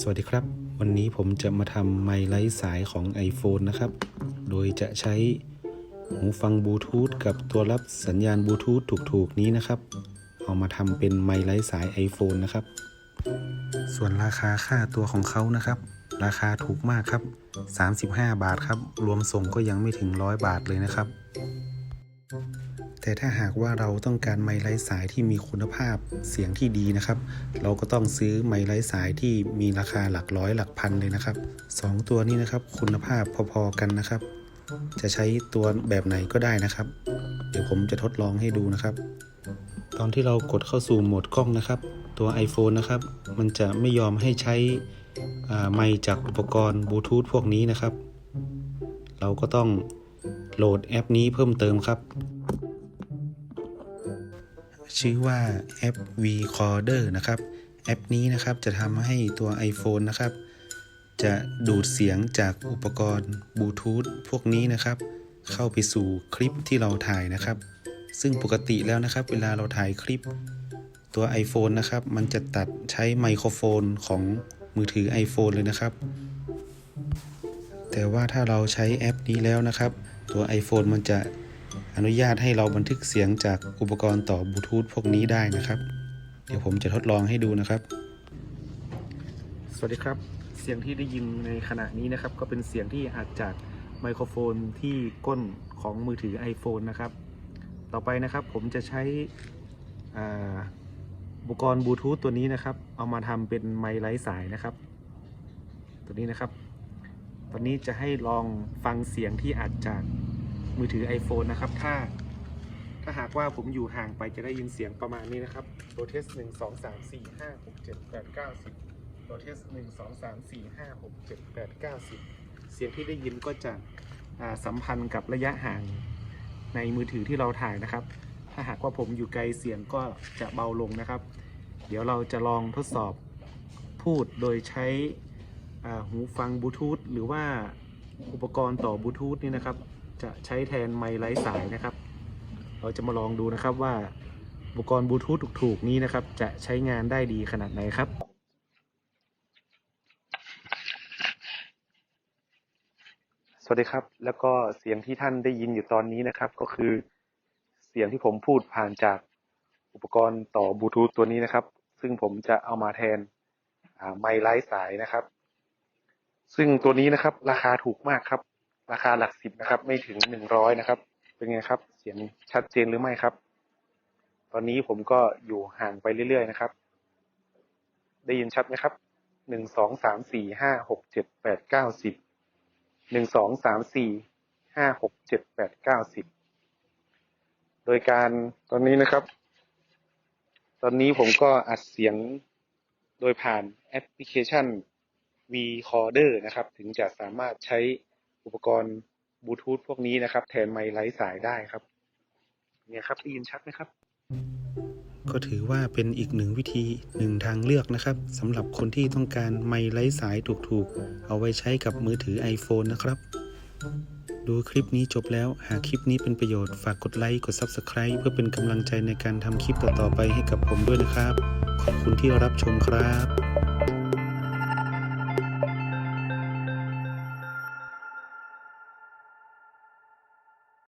สวัสดีครับ วันนี้ผมจะมาทำไมค์ไร้สายของ iPhone นะครับ โดยจะใช้หูฟังบลูทูธกับตัวรับสัญญาณบลูทูธถูกๆนี้นะครับ เอามาทำเป็นไมค์ไร้สาย iPhone นะครับ ส่วนราคาค่าตัวของเขานะครับ ราคาถูกมากครับ 35 บาทครับ รวมส่งก็ยังไม่ถึง 100 บาทเลยนะครับ แต่ถ้าหากว่าเราต้องการไมค์ไร้สายที่มีคุณภาพเสียงที่ดีนะครับ เราก็ต้องซื้อไมค์ไร้สายที่มีราคาหลักร้อยหลักพันเลยนะครับสองตัวนี้นะครับคุณภาพพอๆกันนะครับ จะใช้ตัวแบบไหนก็ได้นะครับ เดี๋ยวผมจะทดลองให้ดูนะครับ ตอนที่เรากดเข้าสู่โหมดกล้องนะครับ ตัว iPhone นะครับ มันจะไม่ยอมให้ใช้ไมค์จากอุปกรณ์บลูทูธพวกนี้นะครับ เราก็ต้องโหลดแอปนี้เพิ่มเติมครับ ชื่อว่าแอป Vcorder นะครับ แอปนี้นะครับจะทำให้ตัว iPhone นะครับ จะดูดเสียงจากอุปกรณ์บลูทูธพวกนี้นะครับ เข้าไปสู่คลิปที่เราถ่ายนะครับ ซึ่งปกติแล้วนะครับ เวลาเราถ่ายคลิป ตัว iPhone นะครับ มันจะตัดใช้ไมโครโฟนของมือถือ iPhone เลยนะครับ แต่ว่าถ้าเราใช้แอปนี้แล้วนะครับ ตัว iPhone มันจะ อนุญาตให้เราบันทึกเสียงจากอุปกรณ์ต่อบลูทูธพวกนี้ได้นะครับ เดี๋ยวผมจะทดลองให้ดูนะครับ สวัสดีครับ เสียงที่ได้ยินในขณะนี้นะครับ ก็เป็นเสียงที่อัดจากไมโครโฟนที่ก้นของมือถือ iPhone นะครับ ต่อไปนะครับผมจะใช้อุปกรณ์บลูทูธตัวนี้นะครับ เอามาทำเป็นไมค์ไร้สายนะครับ ตัวนี้นะครับ ตอนนี้จะให้ลองฟังเสียงที่อัดจาก มือถือ iPhone นะครับ ถ้า ถ้าหากว่าผมอยู่ห่างไปจะได้ยินเสียงประมาณนี้นะครับตัวเทสหนึ่งสองสามสี่ห้าหกเจ็ดแปดเก้าสิบตัวเทสหนึ่งสองสามสี่ห้าหกเจ็ดแปดเก้าสิบเสียงที่ได้ยินก็จะอ่าสัมพันธ์กับระยะห่างในมือถือที่เราถ่ายนะครับ ถ้าหากว่าผมอยู่ไกลเสียงก็จะเบาลงนะครับ เดี๋ยวเราจะลองทดสอบพูดโดยใช้อ่าหูฟังบลูทูธหรือว่าอุปกรณ์ต่อบลูทูธนี่นะครับ จะใช้แทนไมค์ไร้สายนะครับ เราจะมาลองดูนะครับว่าอุปกรณ์บลูทูธถูกๆนี้นะครับ จะใช้งานได้ดีขนาดไหนครับสวัสดีครับ แล้วก็เสียงที่ท่านได้ยินอยู่ตอนนี้นะครับ ก็คือเสียงที่ผมพูดผ่านจากอุปกรณ์ต่อบลูทูธตัวนี้นะครับ ซึ่งผมจะเอามาแทนไมค์ไร้สายนะครับ ซึ่งตัวนี้นะครับ ราคาถูกมากครับ ราคาหลักสิบนะครับ ไม่ถึงหนึ่งร้อยนะครับ เป็นไงครับ เสียงชัดเจนหรือไม่ครับ ตอนนี้ผมก็อยู่ห่างไปเรื่อยๆนะครับ ได้ยินชัดไหมครับหนึ่งสองสามสี่ห้าหกเจ็ดแปดเก้าสิบหนึ่งสองสามสี่ห้าหกเจ็ดแปดเก้าสิบโดยการตอนนี้นะครับ ตอนนี้ผมก็อัดเสียงโดยผ่านแอปพลิเคชัน Vcorder นะครับ ถึงจะสามารถใช้ อุปกรณ์บลูทูธพวกนี้นะครับ แทนไมค์ไร้สายได้ครับ เนี่ยครับได้ยินชัดไหมครับ ก็ถือว่าเป็นอีกหนึ่งวิธีหนึ่งทางเลือกนะครับสำหรับคนที่ต้องการไมค์ไร้สายถูกๆ เอาไว้ใช้กับมือถือ iPhone นะครับ ดูคลิปนี้จบแล้ว หากคลิปนี้เป็นประโยชน์ฝากกดไลค์กด Subscribe เพื่อเป็นกำลังใจในการทำคลิปต่อๆไปให้กับผมด้วยนะครับ ขอบคุณที่รับชมครับ